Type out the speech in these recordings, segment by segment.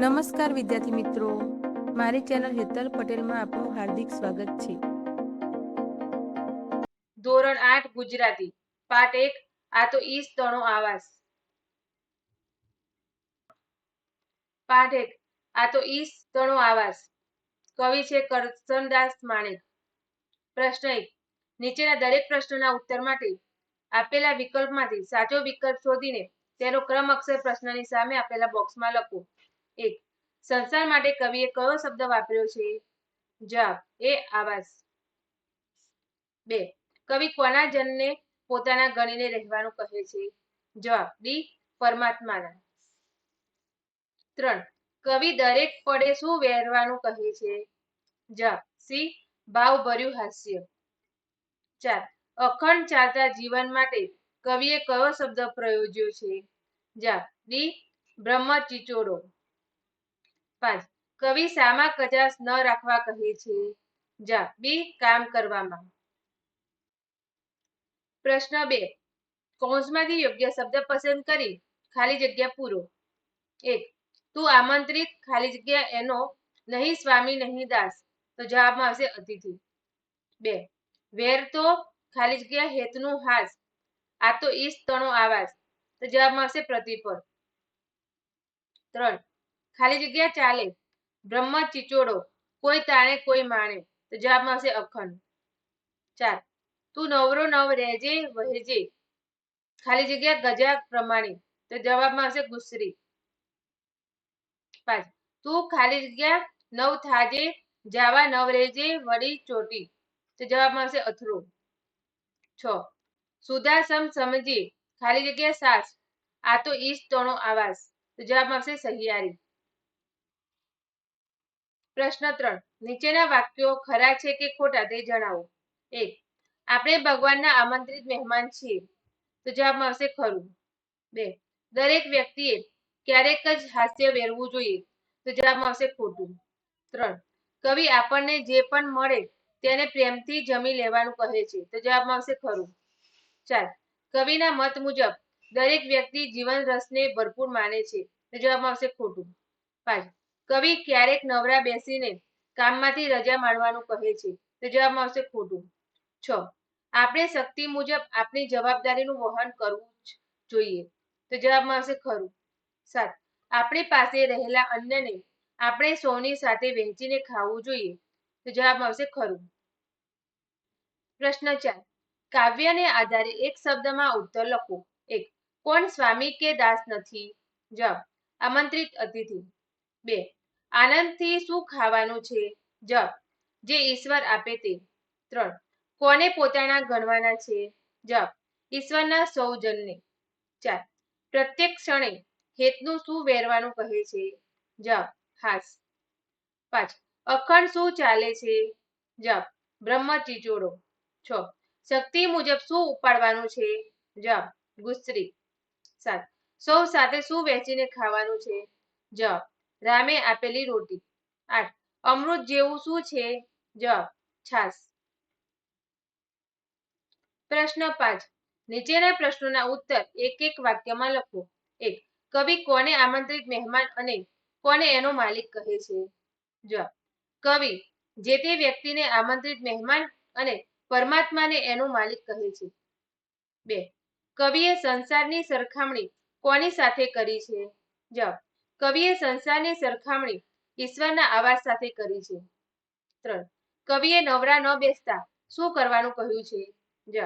નમસ્કાર વિદ્યાર્થી મિત્રો. મારી ચેનલ હેતલ પટેલમાં આપનું હાર્દિક સ્વાગત છે. ધોરણ આઠ, ગુજરાતી. પાઠ એક, આ તો ઈસ તણો આવાસ. પાઠ એક, આ તો ઈસ તણો આવાસ. કવિ છે કરસનદાસ માણેક. પ્રશ્ન એક, નીચેના દરેક પ્રશ્નના ઉત્તર માટે આપેલા વિકલ્પમાંથી સાચો વિકલ્પ શોધીને તેનો ક્રમ અક્ષર પ્રશ્નની સામે આપેલા બોક્સમાં લખો. એક. સંસાર માટે કવિએ કયો શબ્દ વાપર્યો છે? જવાબ, એ આવાસ બે. કવિ કોના જનને પોતાના ગણીને રહેવાનું કહે છે? જવાબ ડી પરમાત્માના. ત્રણ. કવિ દરેક પડે શું વહેરવાનું કહે છે? જવાબ, સી ભાવ ભર્યું હાસ્ય. ચાર. અખંડ ચાલતા જીવન માટે કવિએ કયો શબ્દ પ્રયોજ્યો છે? જવાબ બ્રહ્મ ચિચોડો પાંચ કવિ સામા કજાસ ન રાખવા કહે છે. જવાબ બી કામ કરવામાં. પ્રશ્ન બે. કૌંસમાંથી યોગ્ય શબ્દ પસંદ કરી, ખાલી જગ્યા પૂરો. એક. તું આમંત્રિત, ખાલી જગ્યા એનો, નહીં સ્વામી, નહીં દાસ. તો જવાબમાં આવશે અતિથિ. બે. વેર તો, ખાલી જગ્યા હેતનું હાસ. આ તો તણો આવાસ તો જવાબમાં આવશે પ્રતિપદ ત્રણ. ખાલી જગ્યા ચાલે. બ્રહ્મ ચિચોડો, કોઈ તાણે, કોઈ માણે, તો જવાબમાં આવશે અખંડ. ચાર. તું નવરો નવ રહેજે, વહેજે. ખાલી જગ્યા ગજા પ્રમાણે, તો જવાબમાં આવશે ગુસરી. પાંચ. તું ખાલી જગ્યા નવ થાજે, જાવા નવ રહેજે, વળી ચોટી, તો જવાબમાં આવશે અથડો છ. સુધાસમ સમજી, ખાલી જગ્યા સાસ, આ તો ઈશ તણો આવાસ, તો જવાબમાં આવશે સહિયારી. પ્રશ્ન ત્રણ. નીચેના વાક્યો ખરા છે કે ખોટા તે જણાવો. એક, આપણે ભગવાનના આમંત્રિત મહેમાન છીએ. તો જવાબમાં આવશે ખરું. બે, દરેક વ્યક્તિએ ક્યારેક જ હાસ્ય વેરવું જોઈએ. તો જવાબમાં આવશે ખોટું. ત્રણ, કવિ આપણને જે પણ મળે તેને પ્રેમથી જમી લેવાનું કહે છે. તો જવાબમાં આવશે ખરું. ચાર, કવિના મત મુજબ દરેક વ્યક્તિ જીવન રસને ભરપૂર માને છે. તો જવાબમાં આવશે ખોટું. પાંચ કવિ ક્યારેક નવરા બેસીને કામમાંથી રજા માણવાનું કહે છે. તો જવાબમાં આવશે ખોટું. છ. આપણે શક્તિ મુજબ આપણી જવાબદારીનું વહન કરવું જોઈએ. તો જવાબમાં આવશે ખરું. સાત. આપણી પાસે રહેલા અન્નને આપણે સૌની સાથે વહેંચીને ખાવું જોઈએ. તો જવાબમાં આવશે ખરું. પ્રશ્ન ચાર. કાવ્યને આધારે એક શબ્દમાં ઉત્તર લખો. એક. કોણ સ્વામી કે દાસ નથી? જવાબ. આમંત્રિત અતિથિ. આનંદથી શું ખાવાનું છે? જપ. જે ઈશ્વર આપે તે. ત્રણ. કોને પોતાના ગણવાના છે? જપ. ઈશ્વરના સૌજનને. ચાર. પ્રત્યેક ક્ષણે હેતનું શું વેરવાનું કહે છે? જપ. હાસ. પાંચ. અખંડ શું ચાલે છે? જપ. બ્રહ્મ ચીચોડો છ. શક્તિ મુજબ શું ઉપાડવાનું છે? જપ. ગુસ્સરી સાત. સૌ સાથે શું વહેંચીને ખાવાનું છે? જપ. રામે આપેલી રોટી. આઠ. અમૃત જેવું શું છે? જવાબ. છાસ પ્રશ્ન પાંચ. નીચેના પ્રશ્નોના ઉત્તર એક એક વાક્યમાં લખો. એક. કવિ કોને આમંત્રિત મહેમાન અને કોને એનો માલિક કહે છે? જવાબ. કવિ, જે તે વ્યક્તિને આમંત્રિત મહેમાન અને પરમાત્માને એનો માલિક કહે છે. બે. કવિએ સંસારની સરખામણી કોની સાથે કરી છે? જવાબ. કવિએ સંસારની સરખામણી ઈશ્વરના આવાસ સાથે કરી છે. ત્રણ. કવિએ નવરા ન બેસતા શું કરવાનું કહ્યું છે? જ.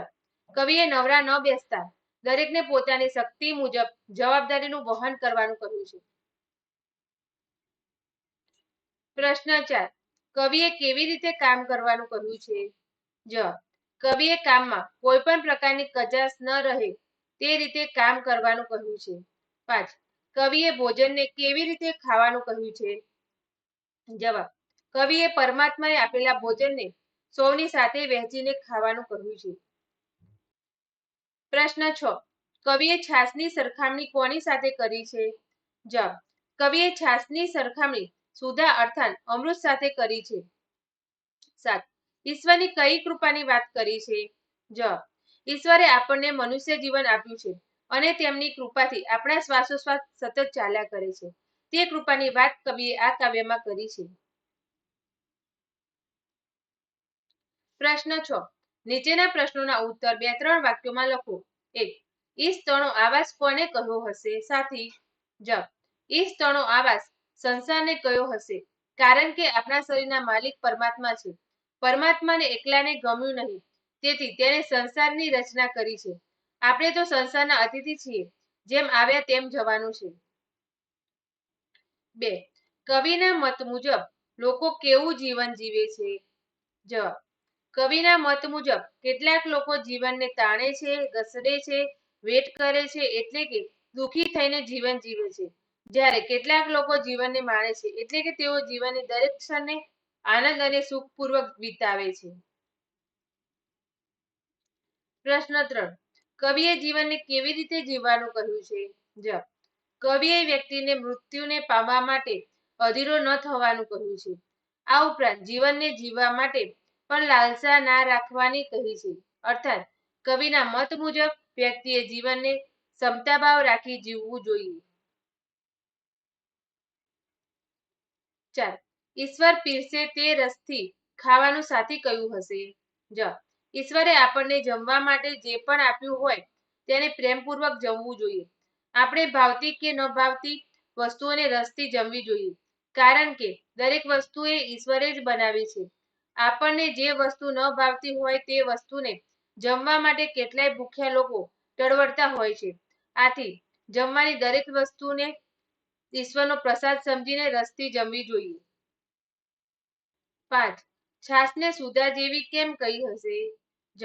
કવિએ નવરા ન બેસતા દરેકને પોતાની શક્તિ મુજબ જવાબદારીનું વહન કરવાનું કહ્યું છે. પ્રશ્ન ચાર. કવિએ કેવી રીતે કામ કરવાનું કહ્યું છે? જ. કવિએ કામમાં કોઈ પણ પ્રકારની કચાશ ન રહે તે રીતે કામ કરવાનું કહ્યું છે. પાંચ. કવિએ ભોજનને કેવી રીતે ખાવાનું કહ્યું છે? જવાબ, કવિએ પરમાત્માએ આપેલા ભોજનને સૌની સાથે વહેંચીને ખાવાનું કહ્યું છે. પ્રશ્ન છ, કવિએ છાસની સરખામણી કોની સાથે કરી છે? જવાબ, કવિએ છાસની સરખામણી સુધા અર્થાત અમૃત સાથે કરી છે. સાત, ઈશ્વરની કઈ કૃપાની વાત કરી છે? જવાબ, ઈશ્વરે આપણને મનુષ્ય જીવન આપ્યું છે. અને તેમની કૃપાથી આપણા શ્વાસોશ્વાસ સતત ચાલ્યા કરે છે. તે કૃપાની વાત કવિએ આ કાવ્યમાં કરી છે. પ્રશ્ન છ. નીચેના પ્રશ્નોના ઉત્તર બે ત્રણ વાક્યોમાં લખો. એક. ઈશ તણો આવાસ કોને કહ્યો હશે? સાથી, જ. ઈ તણો આવાસ સંસારને કયો હશે, કારણ કે આપણા શરીરના માલિક પરમાત્મા છે. પરમાત્માને એકલાને ગમ્યું નહીં. તેથી તેણે સંસારની રચના કરી છે. આપણે તો સંસારના અતિથિ છીએ, જેમ આવ્યા તેમ જવાનું છે. બે, કવિના મત મુજબ લોકો કેવું જીવન જીવે છે? જવાબ કવિના મત મુજબ કેટલાક લોકો જીવનને તાણે છે, ઘસડે છે, વેટ કરે છે, એટલે કે દુઃખી થઈને જીવન જીવે છે. જ્યારે કેટલાક લોકો જીવનને માણે છે, એટલે કે તેઓ જીવનની દરેક ક્ષણને આનંદ અને સુખપૂર્વક વિતાવે છે. પ્રશ્ન ત્રણ કવિએ જીવનને કેવી રીતે જીવવાનું કહ્યું છે? જ કવિએ વ્યક્તિને મૃત્યુને પામવા માટે અધીરો ન થવાનું કહ્યું છે. આ ઉપરાંત જીવનને જીવવા માટે પણ લાલસા ના રાખવાની કહી છે. અર્થાત, કવિના મત મુજબ વ્યક્તિએ જીવનને સમતાભાવ રાખી જીવવું જોઈએ. ચાર ઈશ્વર પીરસે તે રસથી ખાવાનું સાથી કયું હશે. જ ઈશ્વરે આપણને જમવા માટે જે પણ આપ્યું હોય તેને પ્રેમપૂર્વક જમવું જોઈએ. આપણે ભાવતી કે ન ભાવતી વસ્તુઓને રસથી જમવી જોઈએ. કારણ કે દરેક વસ્તુ એ ઈશ્વરે જ બનાવી છે. આપણને જે વસ્તુ ન ભાવતી હોય તે વસ્તુને જમવા માટે કેટલાય ભૂખ્યા લોકો ટળવડતા હોય છે. આથી જમવાની દરેક વસ્તુને ઈશ્વરનો પ્રસાદ સમજીને રસથી જમવી જોઈએ. પાંચ છાસને સુધા જેવી કેમ કહી હશે? જ.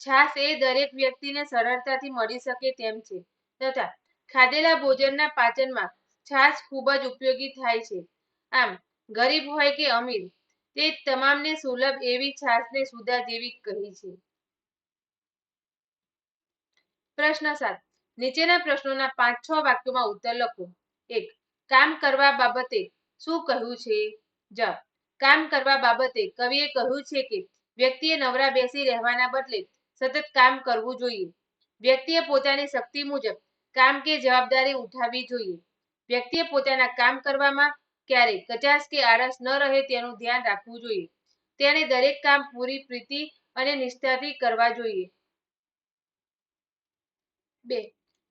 છાસ એ દરેક વ્યક્તિને સરળતાથી મળી શકે તેમ છે. તથા, ખાધેલા ભોજનના પાચનમાં છાસ ખૂબ જ ઉપયોગી થાય છે. આમ, ગરીબ હોય કે અમીર, તે તમામને સુલભ એવી છાસને સુધા જેવી કહી છે. પ્રશ્ન સાત. નીચેના પ્રશ્નોના પાંચ છ વાક્યોમાં ઉત્તર લખો. એક, કામ કરવા બાબતે શું કહ્યું છે? જ. કામ કરવા બાબતે કવિએ કહ્યું છે કે, વ્યક્તિએ નવરા બેસી રહેવાના બદલે સતત કામ કરવું જોઈએ. વ્યક્તિએ પોતાની શક્તિ મુજબ કામ કે જવાબદારી ઉઠાવવી જોઈએ. વ્યક્તિએ પોતાના કામ કરવામાં ક્યારેય કચાશ કે આળસ ન રહે તેનું ધ્યાન રાખવું જોઈએ. તેણે દરેક કામ પૂરી, પ્રીતિ અને નિષ્ઠાથી કરવા જોઈએ. બે.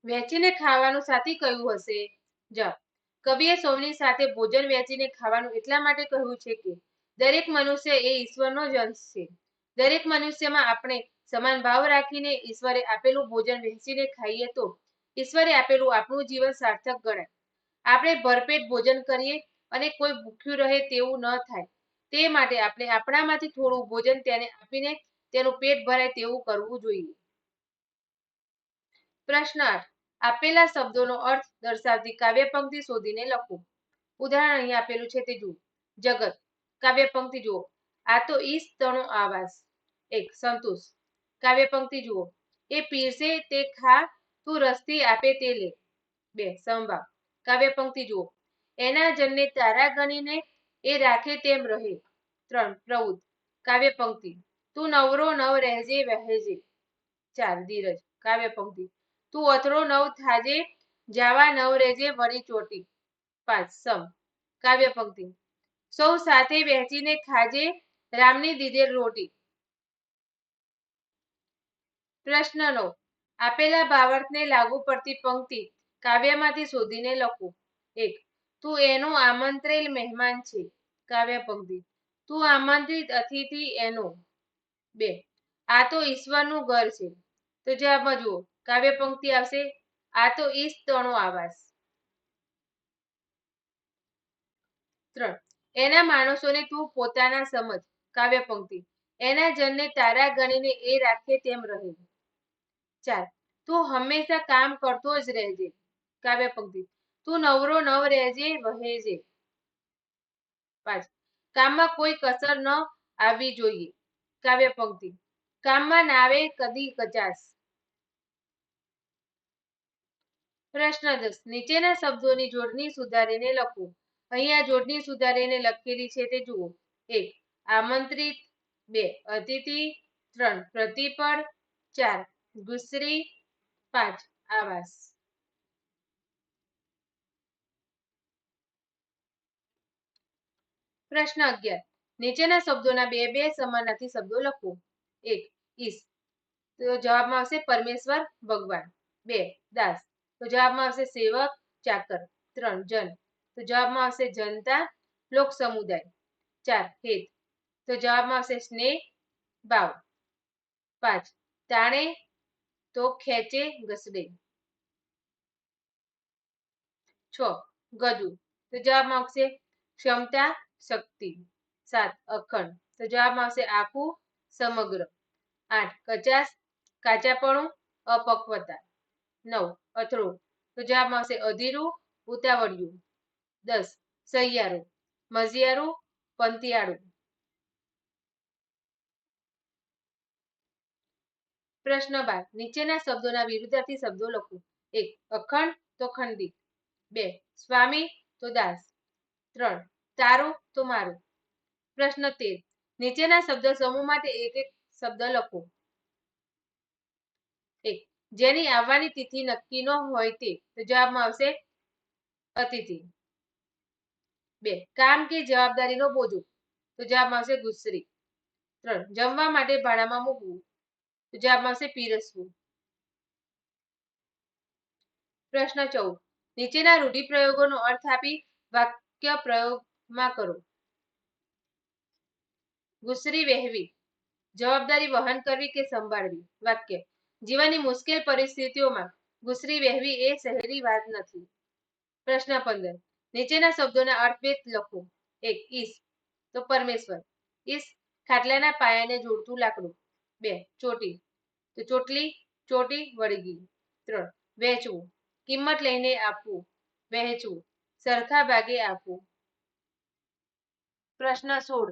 વહેંચીને ખાવાનું સાથી કયું હશે? જ. કવિએ સૌની સાથે ભોજન વહેંચીને ખાવાનું એટલા માટે કહ્યું છે કે, દરેક મનુષ્ય એ ઈશ્વરનો જ અંશ છે. દરેક મનુષ્યમાં આપણે સમાન ભાવ રાખીને ઈશ્વરે આપેલું ભોજન વહેંચીને ખાઈએ તો ઈશ્વરે આપેલું આપણું જીવન સાર્થક ગણાય. આપણે ભરપેટ ભોજન કરીએ અને કોઈ ભૂખ્યું રહે તેવું ન થાય. તે માટે આપણે આપણામાંથી થોડું ભોજન તેને આપીને તેનું પેટ ભરાય તેવું કરવું જોઈએ. પ્રશ્ન આપેલા શબ્દોનો અર્થ દર્શાવતી કાવ્ય પંક્તિ શોધીને લખો. ઉદાહરણ અહીં આપેલું છે તે જુઓ. જગત. કાવ્ય પંક્તિ જુઓ. આ તો ઈશ તણો આવાસ. એક, સંતોષ. કાવ્ય પંક્તિ જુઓ. એ પીરસે તે ખા, તું રસ્તી આપે તે લે. બે સંભાવ કાવ્ય પંક્તિ જુઓ. એના જનને તારા ગણીને એ રાખે તેમ રહે. ત્રણ પ્રૌધ કાવ્ય પંક્તિ તું નવરો નવ રહેજે, વહેજે. ચાર, ધીરજ. કાવ્ય પંક્તિ તું અથડો નવ થાજે, જાવા નવ રેજે વળી ચોટી. પાંચ, સમ. કાવ્ય પંક્તિ. સૌ સાથે વહેંચીને ખાજે, રામની દીધેલ રોટી. પ્રશ્ન નો. આપેલા ભાવાર્થને લાગુ પડતી પંક્તિ કાવ્યમાંથી શોધીને લખો. એક. તું એનો આમંત્રેલ મહેમાન છે. કાવ્ય પંક્તિ. તું આમંત્રિત અતિથિ એનો. બે. આ તો ઈશ્વરનું ઘર છે. તો જવાબમાં જુઓ. કાવ્ય પંક્તિ આવશે. આ તો ઈશ તણો આવાસ. ત્રણ. એના માણસોને તું પોતાના સમજ, કાવ્ય પંક્તિ. એના જનને તારા ગણીને એ રાખે તેમ રહે. ચાર. તું હંમેશા કામ કરતો જ રહેજે, કાવ્ય પંક્તિ. તું નવરો નવ રહેજે, વહેજે. પાંચ. કામમાં કોઈ કસર ન આવવી જોઈએ, કાવ્ય પંક્તિ. કામમાં નાવે કદી કચાસ પ્રશ્ન દસ. નીચેના શબ્દોની જોડણી સુધારીને લખો. અહીંયા જોડણી સુધારીને લખેલી છે તે જુઓ. એક, આમંત્રિત. બે, અતિથિ. ત્રણ, પ્રતિપળ. ચાર, ગુસરી. પાંચ, આવાસ. પ્રશ્ન અગિયાર. નીચેના શબ્દોના બે બે સમાનાર્થી શબ્દો લખો. એક, ઈશ. તો જવાબમાં આવશે પરમેશ્વર ભગવાન. બે, દાસ. તો જવાબમાં આવશે સેવક, ચાકર. ત્રણ, જન. તો જવાબમાં આવશે જનતા, લોક સમુદાય. ચાર, હેત. તો જવાબમાં આવશે સ્નેહ ભાવ પાંચ, તાણે. તો ખેંચે, ઘસડે. છ ગજુ તો જવાબમાં આવશે ક્ષમતા, શક્તિ. સાત, અખંડ. તો જવાબમાં આવશે આખું, સમગ્ર. આઠ કચાસ કાચાપણું, અપક્વતા. નવ અથડું તો જવાબમાં આવશે અધીરું, ઉતાવળિયું. દસ, સહિયારું. મઝિયારું પંતિયાળું પ્રશ્ન બાર. નીચેના શબ્દોના વિરુદ્ધાર્થી શબ્દો લખો. એક, અખંડ, તો ખંડિત. બે, સ્વામી, તો દાસ. ત્રણ, તારું, તો મારું. પ્રશ્ન તેર. નીચેના શબ્દ સમૂહ માટે એક એક શબ્દ લખો. જેની આવવાની તિથિ નક્કી ન હોય તે તો જવાબમાં આવશે અતિથિ. બે, કામ કે જવાબદારીનો બોજો તો જવાબમાં આવશે ગુસ્સરી. ત્રણ, જમવા માટે ભાડામાં મૂકવું તો જવાબમાં આવશે પીરસવું. પ્રશ્ન ચૌદ, નીચેના રૂઢિપ્રયોગોનો અર્થ આપી વાક્ય પ્રયોગમાં કરો. ગુસરી વહેવી, જવાબદારી વહન કરવી કે સંભાળવી? વાક્ય જીવનની મુશ્કેલ પરિસ્થિતિઓમાં ગુસ્સરી વહેવી એ સહેલી વાત નથી. પ્રશ્ન પંદર. નીચેના શબ્દોના અર્થભેદ લખો. એક, ઈશ. તો પરમેશ્વર. ઈશ ખાટલાના પાયાને જોડતું લાકડું. બે, ચોટી. તો ચોટલી, ચોટી, વળગી. ત્રણ, વહેંચવું. કિંમત લઈને આપવું. વહેંચવું. સરખા ભાગે આપવું. પ્રશ્ન સોળ.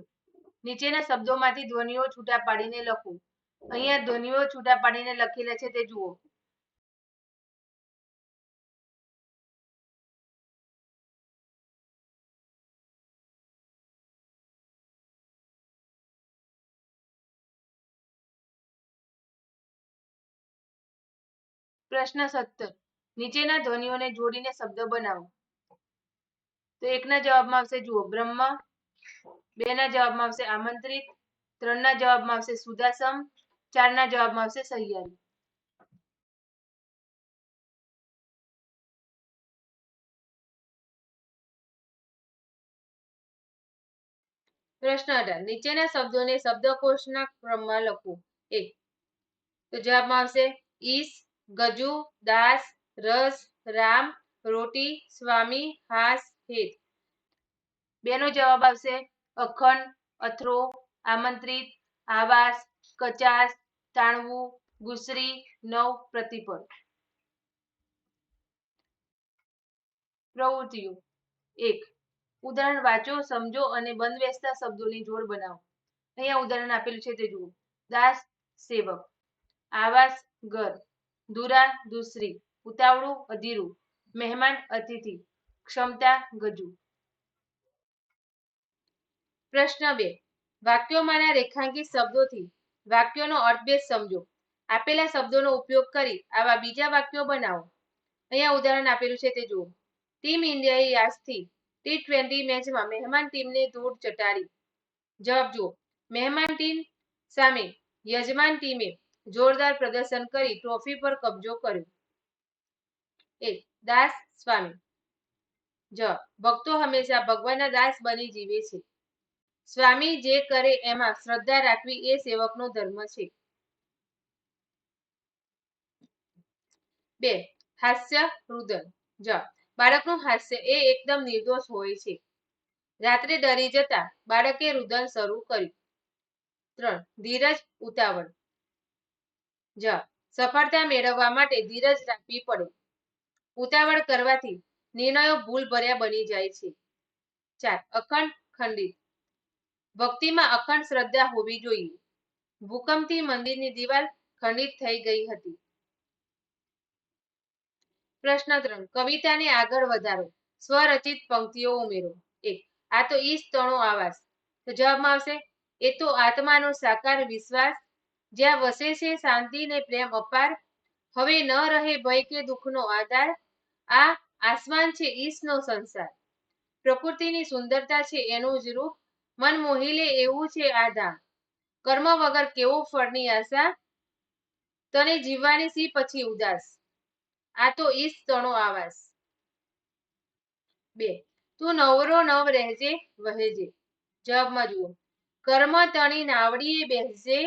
નીચેના શબ્દોમાંથી ધ્વનિઓ છૂટા પાડીને લખો. અહીંયા ધ્વનિઓ છૂટા પાડીને લખેલા છે તે જુઓ. પ્રશ્ન સત્તર. નીચેના ધ્વનિઓને જોડીને શબ્દ બનાવો. તો એકના જવાબમાં આવશે, જુઓ, બ્રહ્મ બે ના જવાબમાં આવશે આમંત્રિત ત્રણ ના જવાબમાં આવશે સુદાસમ ચાર ના જવાબમાં આવશે સહિયારી. પ્રશ્ન અઢાર. નીચેના શબ્દોને શબ્દકોશના ક્રમમાં લખો. એક. તો જવાબમાં આવશે ઈશ, ગજુ, દાસ, રસ, રામ, રોટી, સ્વામી, હાસ હેત બેનો જવાબ આવશે અખંડ, અથરો, આમંત્રિત, આવાસ, કચાસ તાણવું, ગુસરી, નવ પ્રતિપદ પ્રવૃત્તિઓ. એક, ઉદાહરણ વાંચો, સમજો અને બંધબેસતા શબ્દોની જોડ બનાવો. અહીંયા ઉદાહરણ આપેલું છે તે જુઓ. દાસ સેવક. આવાસ ઘર. દુરા દુસરી. ઉતાવળું અધીરું. મહેમાન અતિથિ. ક્ષમતા ગજુ. પ્રશ્ન બે. વાક્યોમાંના રેખાંકિત શબ્દોથી વાક્યોનો અર્થભેદ સમજો. આપેલા શબ્દોનો ઉપયોગ કરી આવા બીજા વાક્યો બનાવો. અહીંયા ઉદાહરણ આપેલું છે તે જુઓ. ટીમ ઇન્ડિયાએ આજથી ટી ટ્વેન્ટી મેચમાં મહેમાન ટીમને ધૂળ ચટાડી. જવાબ જુઓ. મહેમાન ટીમ સામે યજમાન ટીમે જોરદાર પ્રદર્શન કરી ટ્રોફી પર કબજો કર્યો. એક દાસ સ્વામી. જવાબ. ભક્તો હંમેશા ભગવાનના દાસ બની જીવે છે. સ્વામી જે કરે એમાં શ્રદ્ધા રાખવી એ સેવકનો ધર્મ છે. બે, હાસ્ય રુદન. જ, બાળકનું હાસ્ય એ એકદમ નિર્દોષ હોય છે. રાત્રે ડરી જતા બાળકે રુદન શરૂ કર્યું. ત્રણ, ધીરજ ઉતાવળ. જ, સફળતા મેળવવા માટે ધીરજ રાખવી પડે. ઉતાવળ કરવાથી નિર્ણયો ભૂલ ભર્યા બની જાય છે. ચાર, અખંડ ખંડિત. ભક્તિમાં અખંડ શ્રદ્ધા હોવી જોઈએ. ભૂકંપથી મંદિરની દિવાલ ખંડિત થઈ ગઈ હતી. પ્રશ્ન ત્રણ, કવિતાને આગળ વધારો. સ્વરચિત પંક્તિઓ ઉમેરો. એક, આ તો ઈશ તણો આવાસ. તો જવાબમાં આવશે, એ તો આત્માનો સાકાર વિશ્વાસ. જ્યાં વસે છે શાંતિ ને પ્રેમ અપાર. હવે ન રહે ભય કે દુઃખનો આધાર. આ આસમાન છે ઈશનો સંસાર. પ્રકૃતિની સુંદરતા છે એનું જ રૂપ. મન મોહી લે એવું છે આ ધામ કર્મ વગર કેવો ફળની આશા? તને જીવવાની સી પછી ઉદાસ? આ તો ઈશ તણો આવાસ. બે, તું નવરો નવ રહેજે, વહેજે. જવાબમાં જુઓ, કર્મ તણી નાવડીએ બેસજે,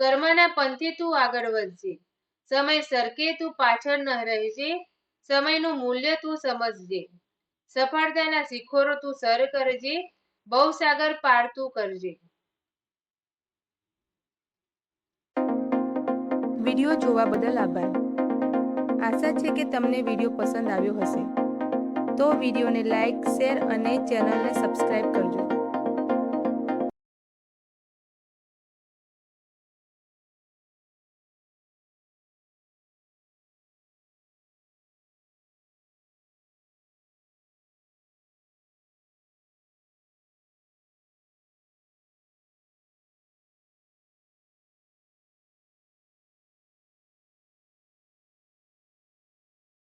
કર્મના પંથે તું આગળ વધજે. સમય સરકે તું પાછળ ન રહેજે, સમયનું મૂલ્ય તું સમજજે. સફળતાના શિખરો તું સર કરજે ભવસાગર સાગર તું કરજે. વીડિયો જોવા બદલ આભાર. આશા છે કે તમને વીડિયો પસંદ આવ્યો હશે. તો વિડીયોને લાઈક, શેર અને ચેનલને સબસ્ક્રાઈબ કરજો.